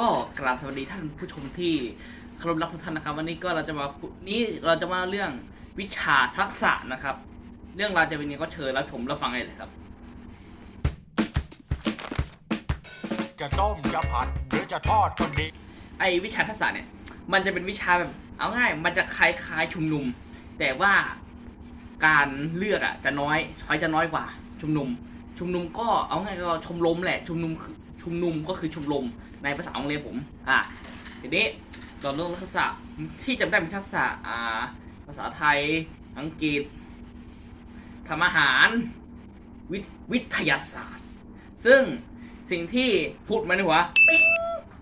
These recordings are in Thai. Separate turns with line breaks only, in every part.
ก็กราบสวัสดีท่านผู้ชมที่เคารพรักทุกท่านนะครับ วันนี้ก็เราจะมาพูดนี้เราจะมาเรื่องวิชาทักษะนะครับ เรื่องราวจะเป็นยังไงก็เชิญรับชมรับฟังได้เลยครับ
จะต้มจะผัดหรือจะทอดก็ดี
ไอวิชาทักษะเนี่ย มันจะเป็นวิชาแบบเอาง่าย มันจะคล้ายๆชุมนุม แต่ว่าการเลือกอะจะน้อยช้อยจะน้อยกว่า ชุมนุม ชุมนุมก็เอาง่ายก็ชมรมแหละชุมนุมคือ ชุมนุมก็คือชมรมในภาษาโรงเรียนผมอะทีนี้เราเรื่องทักษะที่จำได้เป็นทักษะอ่าภาษาไทย อังกฤษทำอาหารวิทวิทยาศาสตร์ ซึ่งสิ่งที่พูดมาในหัวปิ๊ง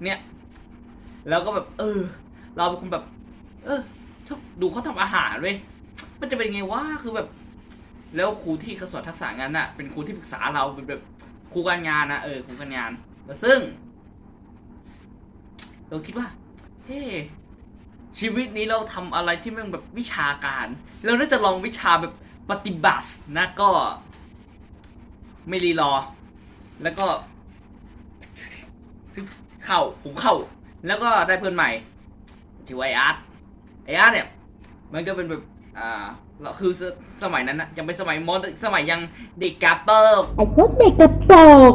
เนี่ยแล้วก็แบบ เออ เราเป็นคนแบบ เออชอบดูเขาทำอาหารเว้ยมันจะเป็นไงวะคือแบบ แล้วครูที่เขาสอนทักษะงานน่ะเป็นครูที่ปรึกษาเราเป็นแบบครูการงานนะเออครูการงาน แล้วซึ่ง เราคิดว่า เฮ้ชีวิตนี้เราทำอะไรที่มันแบบวิชาการ เราน่าจะลองวิชาแบบปฏิบัตินะก็ ไม่รีรอ แล้วก็เข้าผมเข้า แล้วก็ได้เพื่อนใหม่ชื่อว่าไออาร์ตไออาร์ตเนี่ย มันก็เป็นแบบอ่าเราคือสสมัยนั้นนะยังเป็นสมัยมอดสมัยยังเด็กกาเตอร์
ไอ้พวกเด็กกระโปก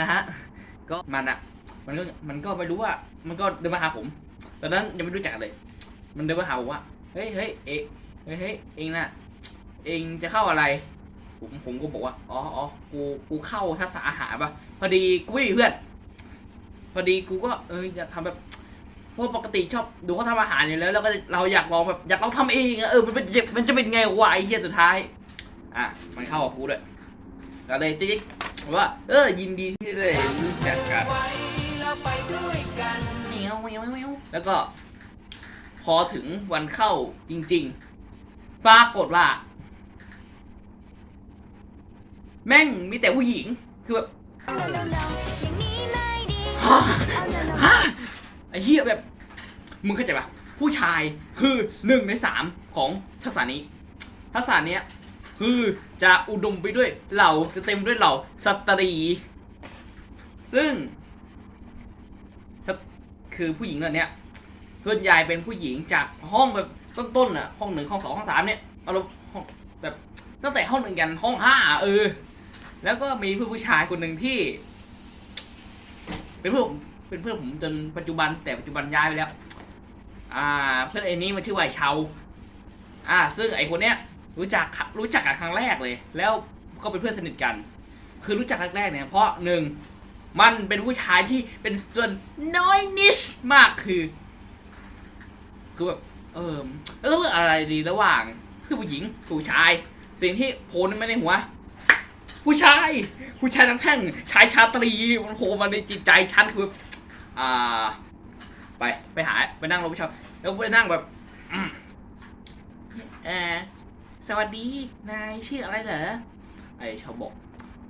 นะฮะ ก็มันอะมันก็มันก็ไม่รู้ว่า มันก็เดินมาหาผม ตอนนั้นยังไม่รู้จักเลย มันเดินมาหาผมว่าเฮ้ยเฮ้ยเอะเฮ้ยเฮ้ยเองน่ะเองจะเข้าอะไร ผมผมก็บอกว่าอ๋ออ๋อกูกูเข้าทักษะอาหารปะพอดีกูไม่มีเพื่อน พอดีกูก็เอออยากทำแบบเพราะปกติชอบดูเขาทำอาหารอยู่แล้ว แล้วก็เราอยากลองแบบอยากลองทำเองอะเออมันเป็นมันจะเป็นไงวะไอเหี้ยสุดท้าย อะมันเข้ากับกูด้วยก็เลยติ๊ก ว่า เออ ยินดีที่ได้รู้จักกันเมียวเมียวเมียวแล้วก็ พอถึงวันเข้าจริง ๆ ปรากฏว่า แม่งมีแต่ผู้หญิง คือแบบฮะไอ้เหี้ยแบบ มึงเข้าใจปะผู้ชายคือหนึ่งในสามของทักษะนี้ทักษะเนี้ คือจะอุดมไปด้วยเหล่าจะเต็มด้วยเหล่าสตรี ซึ่ง คือผู้หญิงเหล่าเนี้ยส่วนใหญ่เป็นผู้หญิงจากห้องแบบต้นๆอะห้องหนึ่งห้องสองห้องสามเนี่ยเอารมณ์ห้องแบบตั้งแต่ห้องหนึ่งยันห้องห้าเออ แล้วก็มีเพื่อนผู้ชายคนหนึ่งที่ เป็นเพื่อนผมเป็นเพื่อนผมจนปัจจุบันแต่ปัจจุบันย้ายไปแล้ว อ่า เพื่อนไอ้นี้มันชื่อว่าเชาอ่า ซึ่งไอ้คนเนี้ย รู้จักครับรู้จักกันครั้งแรกเลย แล้วก็เป็นเพื่อนสนิทกัน คือรู้จักแรกๆเนี่ยเพราะหนึ่งมันเป็นผู้ชายที่เป็นส่วนน้อยนิชมากคือ คือแบบเออแล้วต้องเลือกอะไรดีระหว่างคือผู้หญิงผู้ชาย สิ่งที่โผล่มาในหัว ผู้ชาย ผู้ชายทั้งแท่งชายชาตรีมันโผล่มาในจิตใจฉันคือแบบอ่า ไปไปหาไปนั่งรถผู้ชายแล้วไปนั่งแบบ เออ สวัสดี นายชื่ออะไรเหรอ ไอชาวบอก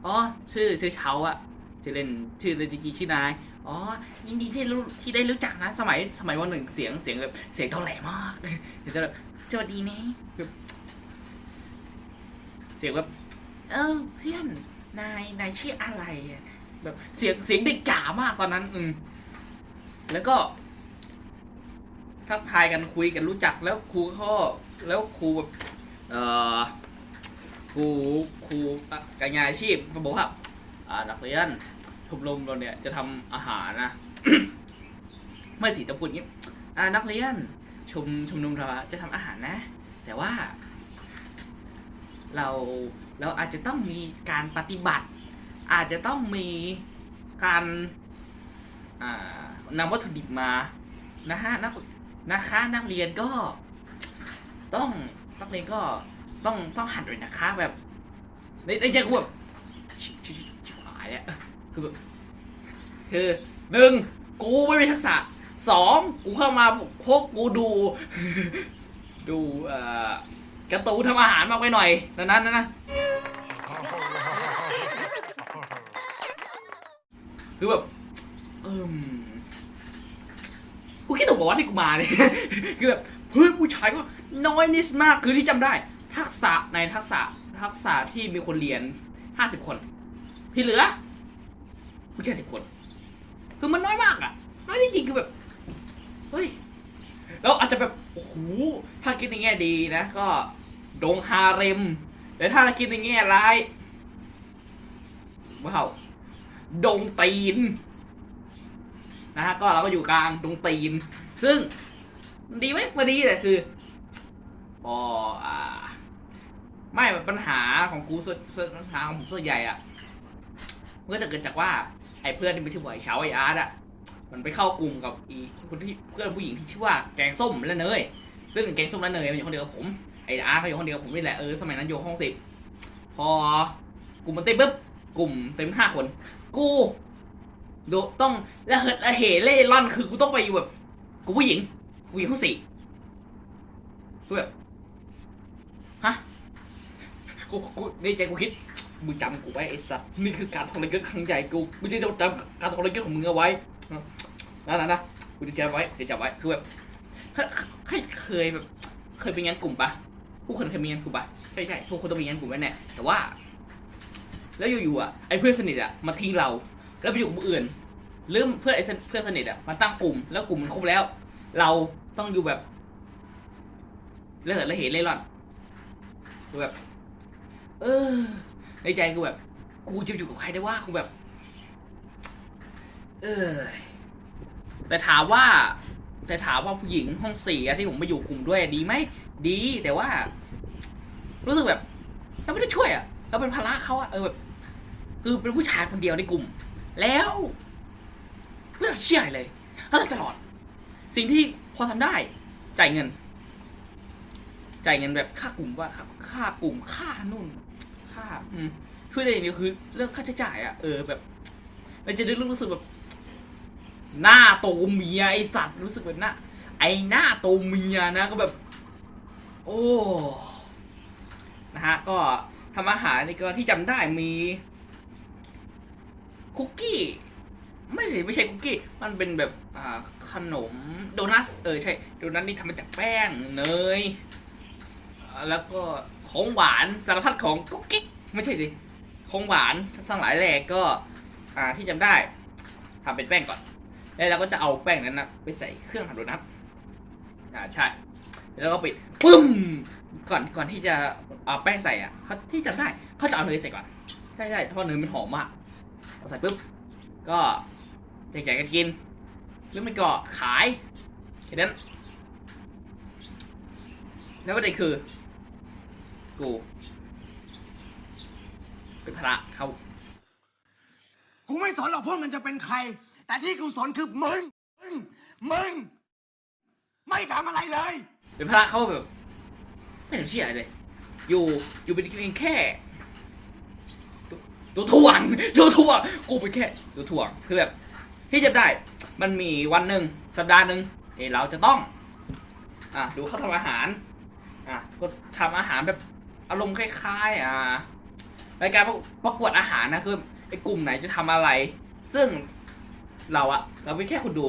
อ๋อ ชื่อชื่อเชาอะชื่อเล่นชื่อเล่นจริงๆชื่อนาย อ๋อ ยินดีที่รู้ที่ได้รู้จักนะ สมัยสมัยวันหนึ่งเสียงเสียงแบบเสียงเท่าแหลมากเสียงเท่าแหลมสวัสดีนะแบบเสียงแบบ เออเพื่อน นาย นายชื่ออะไรอะแบบเสียงเสียงเด็กจ๋ามากตอนนั้น อืมแล้วก็ทักทายกันคุยกันรู้จักแล้วครูก็แล้วครูแบบ เอ่อครูครูการงานอาชีพเขาบอกว่าอ่านักเรียนชมรมเราเนี่ยจะทำอาหารนะ ไม่สิจะพูดงนี้อ่านักเรียนชมชมรมเราจะทำอาหารนะ แต่ว่า เราเราอาจจะต้องมีการปฏิบัติ อาจจะต้องมีการอ่านำวัตถุดิบมานะฮะนักนะคะนักเรียนก็ต้อง นักเรียนก็ต้องต้องหัดด้วยนะคะแบบในในใจกูแบบชิบชิบชิบชิบหายอะคือแบบคือหนึ่งกูไม่มีทักษะสองกูเข้ามาพวกกูดู ดูเอ่อกระตูทำอาหารมากไปหน่อยตอนนั้นนะนะคือแบบเอิมกูคิดถูกบอกว่าที่กูมาเนี่ยคือแบบเฮ้ยผู้ชายก็ น้อยนิดมากคือที่จำได้ ทักษะในทักษะทักษะที่มีคนเรียนห้าสิบคน ที่เหลือม่แค่สิบคน คือมันน้อยมากอะน้อยจริงๆคือแบบเฮ้ยแล้วอาจจะแบบโอ้โหถ้าคิดในแง่ดีนะ ก็ดงฮาเร็มแต่ถ้าคิดในแง่ร้ายว้าวดงตีนนะฮะก็เราก็อยู่กลางดงตีน ซึ่งดีไหมมาดีแต่คือ พออ่า ไม่ปัญหาของกูส่วนส่วนปัญหาของผมส่วนใหญ่อะมันก็จะเกิดจากว่าไอ้เพื่อนที่ไม่ชื่อว่าไอ้เฉาไอ้อาร์ตอะมันไปเข้ากลุ่มกับอีคนที่เพื่อนผู้หญิงที่ชื่อว่าแกงส้มและเนย ซึ่งแกงส้มและเนยมันอยู่ห้องเดียวกับผมไอ้อาร์ตเขาอยู่ห้องเดียวกับผมนี่แหละเออสมัยนั้นอยู่ห้องสิบพอกลุ่มมันเต็มปุ๊บกลุ่มเต็มห้าคน กูดูต้องละเหิดละเหเล่ร่อนคือกูต้องไปอยู่แบบกูผู้หญิงกูอยู่ห้องสี่กูแบบ ฮะกูกูในใจกูคิดมึงจำกูไว้ไอ้สัสนี่คือการทรยศครั้งใหญ่กูกูจะจำการทรยศของมึงเอาไว้นะนะนะกูจะจำไว้จะจำไว้คือแบบเคยเคยแบบ เคยเป็นงานกลุ่มปะผู้คนเคยมีงานกลุ่มปะใช่ใช่ทุกคนต้องมีงานกลุ่มแน่แต่ว่า แล้วอยู่ๆอะไอ้เพื่อนสนิทอะมาทิ้งเรา แล้วไปอยู่กับคนอื่นหรือเพื่อนไอ้เพื่อนสนิทอะมาตั้งกลุ่มแล้วกลุ่มมันครบแล้ว เราต้องอยู่แบบเละเหิดละเหเล่ร่อน คือแบบ เออ ในใจกูแบบ กูจะอยู่กับใครได้ว่ากูแบบ เออ แต่ถามว่า แต่ถามว่าผู้หญิงห้องสี่ที่ผมมาอยู่กลุ่มด้วยดีไหมดีแต่ว่า รู้สึกแบบเราไม่ได้ช่วยอะเราเป็นภาระเขาอะเออแบบคือเป็นผู้ชายคนเดียวในกลุ่ม แล้วไม่ต้องเชื่อเลยเออตลอด สิ่งที่พอทำได้ จ่ายเงิน จ่ายเงินแบบค่ากลุ่มว่าค่าค่ากลุ่มค่านู่น ค่า อืมช่วยได้อย่างเดียวคือเรื่องค่าใช้จ่ายอะเออแบบมันจะได้รู้สึกแบบ หน้าโตเมียไอสัตว์รู้สึกแบบหน้าไอหน้าโตเมียนะก็แบบ โอ้นะฮะ ก็ทำอาหารในี่ก็ที่จำได้มี คุกกี้ ไม่ใช่ไม่ใช่คุกกี้ มันเป็นแบบอ่าขนมโดนัทเออใช่โดนัทนี่ทำมาจากแป้งเนย แล้วก็ของหวานสารพัดของกุ๊กกิ๊กไม่ใช่ดิของหวานทั้งหลายแหล่ก็อ่าที่จำได้ทำเป็นแป้งก่อน แล้วเราก็จะเอาแป้งนั้นนะไปใส่เครื่องทำโดนัทอ่าใช่ แล้วก็ปิดปึ้มก่อนก่อนที่จะเอาแป้งใส่อะเขาที่จำได้เขาจะเอาเนยใส่ก่อนใช่ใช่เพราะเนยมันหอมมากเอาใส่ปุ๊บก็แจกๆกันกิน หรือไม่ก็ขายแค่นั้นแล้วประเด็นคือ กูเป็นภาระเขา
กูไม่สนหรอกพวกมันจะเป็นใคร แต่ที่กูสนคือมึง มึง มึง ไม่ทำอะไรเลย
เป็นภาระเขาแบบไม่ทำเชี่ยอะไรเลย อยู่อยู่เป็นเพียงแค่ตัวตัวถ่วงตัวถ่วงกูเป็นแค่ตัวถ่วงคือแบบที่จะได้ มันมีวันหนึ่งสัปดาห์หนึ่งเออเราจะต้อง อะดูเขาทำอาหาร อะก็ทำอาหารแบบ อารมณ์คล้ายๆ อ่ารายการประประกวดอาหารนะคือไอ้กลุ่มไหนจะทำอะไร ซึ่งเราอะเราเป็นแค่คนดู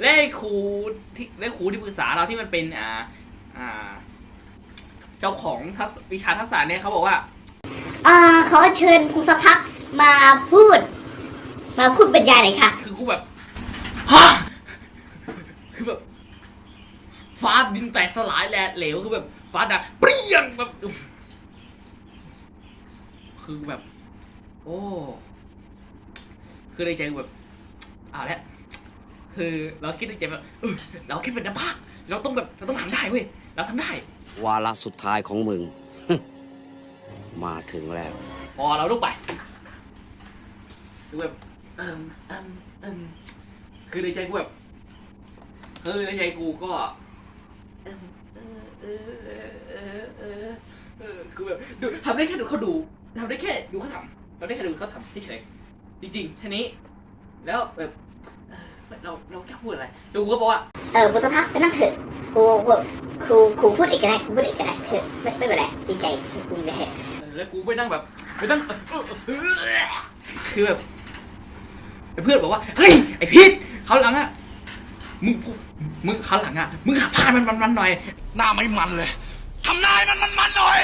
และไอ้ครูที่และครูที่ปรึกษาเราที่มันเป็นอ่าอ่า เจ้าของทัศวิชาทักษะเนี่ยเขาบอกว่า
อ่าขอเชิญพงศพักดิ์มาพูด มาพูดบรรยายหน่อยค่ะ
คือกูแบบฮะคือแบบฟ้าดินแตกสลายแหลกเหลวคือแบบฟ้าดังเปรี้ยงแบบ คือแบบ โอ้ คือในใจกูแบบเอาละคือเราคิดในใจแบบเออเราคิดเป็นนักพากย์เราต้องแบบเราต้องทำได้เว้ยเราทำได้
วาระสุดท้ายของมึง มาถึงแล้ว
พอเราลุกไปคือแบบเอิมเอิมเอิมคือในใจกูแบบคือในใจกูก็เอิ่มเออเออเออเออเออเออคือแบบดูทำได้แค่ดูเขาดู ทำได้แค่ดูเขาทำทำได้แค่ดูเขาทำเฉยๆจริงๆแค่นี้ แล้วแบบเออเราเราแค่พูดอะไรดูก็บอกว่า
เออพงศพักดิ์ไปนั่งเถอะครูครูครูพูดเอกก็ได้ครูพูดเอกก็ได้เถอะไม่ไม่เป็นไรดีใจครูดีใจ
เออแล้วกูไปนั่งแบบไปนั่งเออเออเออคือแบบไอ้เพื่อนบอกว่าเฮ้ยไอ้พีทเขาวหลังอะมึงกูมึงเขาวหลังอะมึงหาพานมันมันมันหน่อย
หน้าไม่มันเลยทำนายมันมันมันหน่อย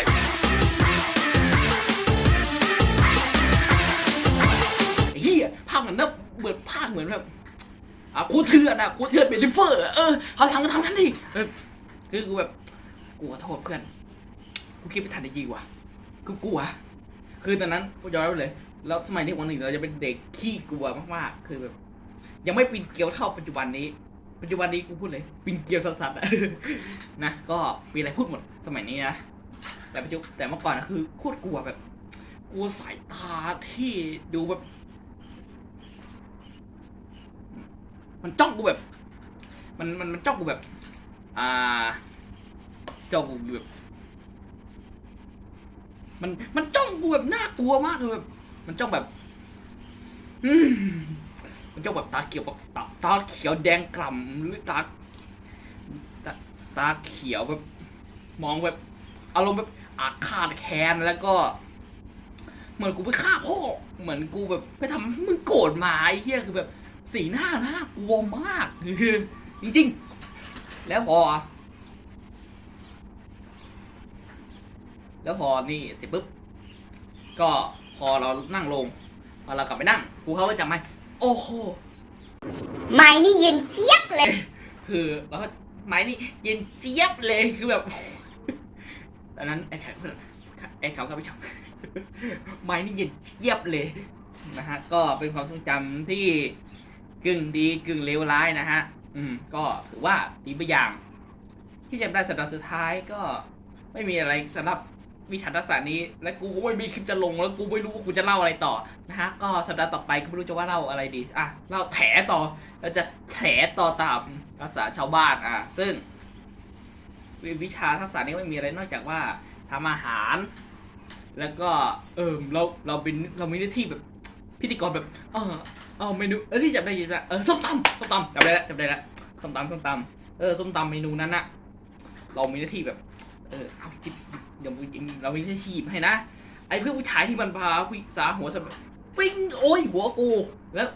เหี้ยภาเหมือนแบบเหมือนภาพเหมือนแบบอะกูเถื่อนอะกูเถื่อนเป็นดิฟเฟอร์เออเขาทำก็ทำกันดิคือกูแบบกูขอโทษเพื่อนกูคิดไม่ทันได้ยิงว่ะกูกลัวคือตอนนั้นกูย้อมรับเลย แล้วสมัยที่วันหนึ่งเราจะเป็นเด็กขี้กลัวมากๆคือแบบ ยังไม่ปีนเกลียวเท่าปัจจุบันนี้ ปัจจุบันนี้กูพูดเลยปีนเกลียวสัสๆอะนะก็มีอะไรพูดหมดสมัยนี้นะแต่ปัจจุแต่เมื่อก่อนนะคือโคตรกลัวแบบกลัวสายตาที่ดูแบบ มันจ้องกูแบบ มันมันมันจ้องกูแบบ อ่าจ้องกูแบบ มันมันจ้องกูแบบน่ากลัวมากเลยแบบ มันจ้องแบบอืมมันจ้องแบบตาเขียวแบบตาตาเขียวแดงกล่ำหรือตาตาตาเขียวแบบ มองแบบอารมณ์แบบอาฆาตแค้นแล้วก็เหมือนกูไปฆ่าพ่อ เหมือนกูแบบ ไปทำมึงโกรธมาไอ้เหี้ยคือแบบ สีหน้าน่ากลัวมากคือจริงๆ แล้วพอ แล้วพอนี่เสร็จปุ๊บ ก็พอเรานั่งลงพอเรากลับไปนั่งครูเขาก็จำไหมโอ้โห
ไม่นี่เย็นเจี๊ยบเลย
คือแล้วก็ไม้นี่เย็นเจี๊ยบเลยคือแบบตอนนั้นไอ้แขกไอ้เขาก็ไปชมไม้นี่เย็นเจี๊ยบเลยนะฮะก็เป็นความทรงจำที่ กึ่งดีกึ่งเลวร้ายนะฮะ อืม ก็ถือว่าดีไปอย่าง ที่จำได้สัปดาห์สุดท้ายก็ไม่มีอะไรสำหรับวิชาทักษะนี้ และกูก็ไม่มีคลิปจะลง แล้วกูไม่รู้ว่ากูจะเล่าอะไรต่อนะฮะ ก็สัปดาห์ต่อไปก็ไม่รู้จะว่าเล่าอะไรดี อะ เล่าแถต่อเราจะแถต่อตามภาษาชาวบ้านอะ ซึ่งววิชาทักษะนี้ไม่มีอะไรนอกจากว่าทำอาหาร แล้วก็เออเราเราเป็นเรามีหน้าที่แบบพิธีกรแบบ เออ เออเมนูเออที่จำได้ยินละเออส้มตำส้มตำจำได้ละจำได้ละส้มตำส้มตำเออส้มตำเมนูนั้นอะเรามีหน้าที่แบบ เออเอาจิบเดี๋ยวเรามีหน้าที่จิบให้นะไอ้เพื่อนผู้ชายที่มันพาผู้หญิงสาวหัวสะบัดปิ้งโอ้ยหัวกูแล้ว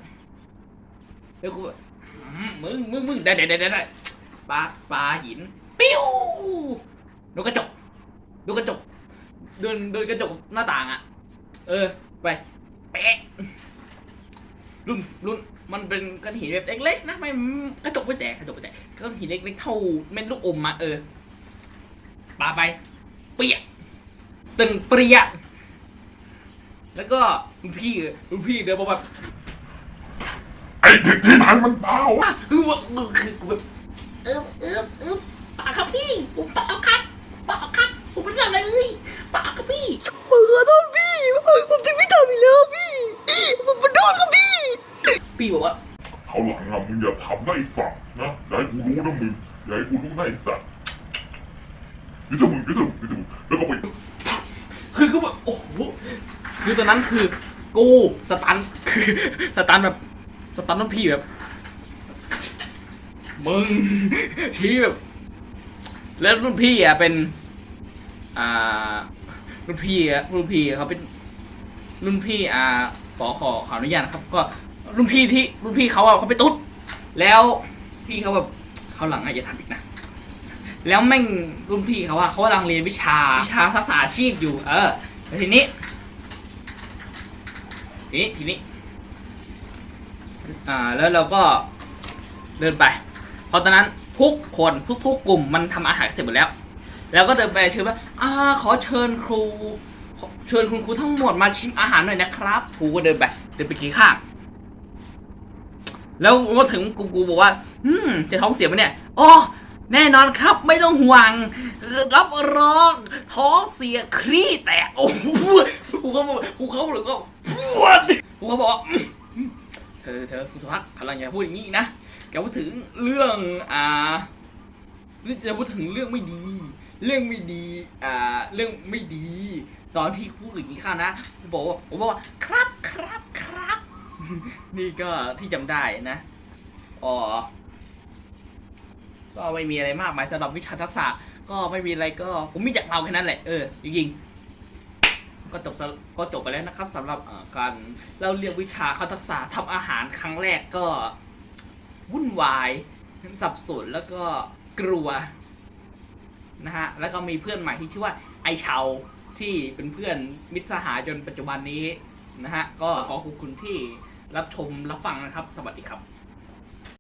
แล้วกูแบบอืมมึงมึงมึงได้ได้ได้ได้ได้ปลาปลาหินปิ้วดูกระจกดูกระจกเดินเดินกระจกหน้าต่างอะ เออ ไปเป๊ะ รุ่นรุ่นมันเป็นก้อนหินแบบเล็กๆนะไม่กระจกไม่แตกกระจกไม่แตกก้อนหินเล็กๆเท่าเม็ดลูกอมมาเออปาไป เปียกตึงเปรียกแล้วก็รุ่นพี่รุ่นพี่เดินมาแบบ
ไอ้เด็กที่ไหนมันเบา
อะคือว่าคือกูแบบเออเออเออปากครับพี่ผมปากครับปากครับผมไม่ทำอะไรเลยปากครับพี่
ผมขอโทษพี่เออ ผมจะไม่ทำอีกแล้วพี่ ผมขอโทษครับพี่
พี่บอกว่า
เขาวหลังอะมึงอย่าทำได้สัตว์นะอย่าให้กูรู้นะมึงอย่าให้กูรู้นะไอ้สัตว์เดี๋ยวจะมึงเดี๋ยวจะมึงเดี๋ยวจะมึงแล้วก็ไป
คือกูแบบโอ้โหคือตอนนั้นคือกูสตันคือสตันแบบสตันน้องพี่แบบมึงที่แบบแล้วรุ่นพี่อะเป็น อ่ารุ่นพี่อะรุ่นพี่เขาเป็น รุ่นพี่อ่าขอขอขออนุญาตนะครับ ก็รุ่นพี่ที่รุ่นพี่เขาอะเขาไปตุ๊ด แล้วพี่เขาแบบเขาหลังอาจจะทำอีกนะ แล้วแม่งรุ่นพี่เขาอะเขากำลังเรียนวิชาวิชาภาษาอาชีพอยู่ เออแล้วทีนี้ ทีนี้ทีนี้ อ่า แล้วเราก็เดินไป เพราะตอนนั้นทุกคนทุกๆกลุ่มมันทำอาหารเสร็จหมดแล้ว แล้วก็เดินไปเชิญว่า อ่า ขอเชิญครู เชิญคุณครูทั้งหมดมาชิมอาหารหน่อยนะครับครูก็เดินไปเดินไปกินข้างแล้วมาถึงกูกูบอกว่า อืม จะท้องเสียไหมเนี่ยอ๋อแน่นอนครับ ไม่ต้องห่วง รับรองท้องเสียคลี่แตกโอ้โหกูก็บอกกูเขาเลยก็ปวดกูก็บอกเธอเธอคุณสุภักกำลังอย่าพูดอย่างนี้นะแกพูดถึงเรื่องอ่าจะพูดถึงเรื่องไม่ดี เรื่องไม่ดีอ่าเรื่องไม่ดี ตอนที่พูดอย่างนี้ข้านะผมบอกว่าผมบอกว่าครับครับครับ นี่ก็ที่จำได้นะอ๋อก็ไม่มีอะไรมากมายสำหรับวิชาทักษะก็ไม่มีอะไรก็ผมมีจากเราแค่นั้นแหละเออจริงก็จบก็จบไปแล้วนะครับสำหรับการเล่าเรียงวิชาคาทักษะทำอาหารครั้งแรกก็วุ่นวายสับสนแล้วก็กลัว นะฮะแล้วก็มีเพื่อนใหม่ที่ชื่อว่าไอเชาที่เป็นเพื่อนมิตรสหายจนปัจจุบันนี้นะฮะก็ขอขอบคุณที่รับชมรับฟังนะครับ สวัสดีครับ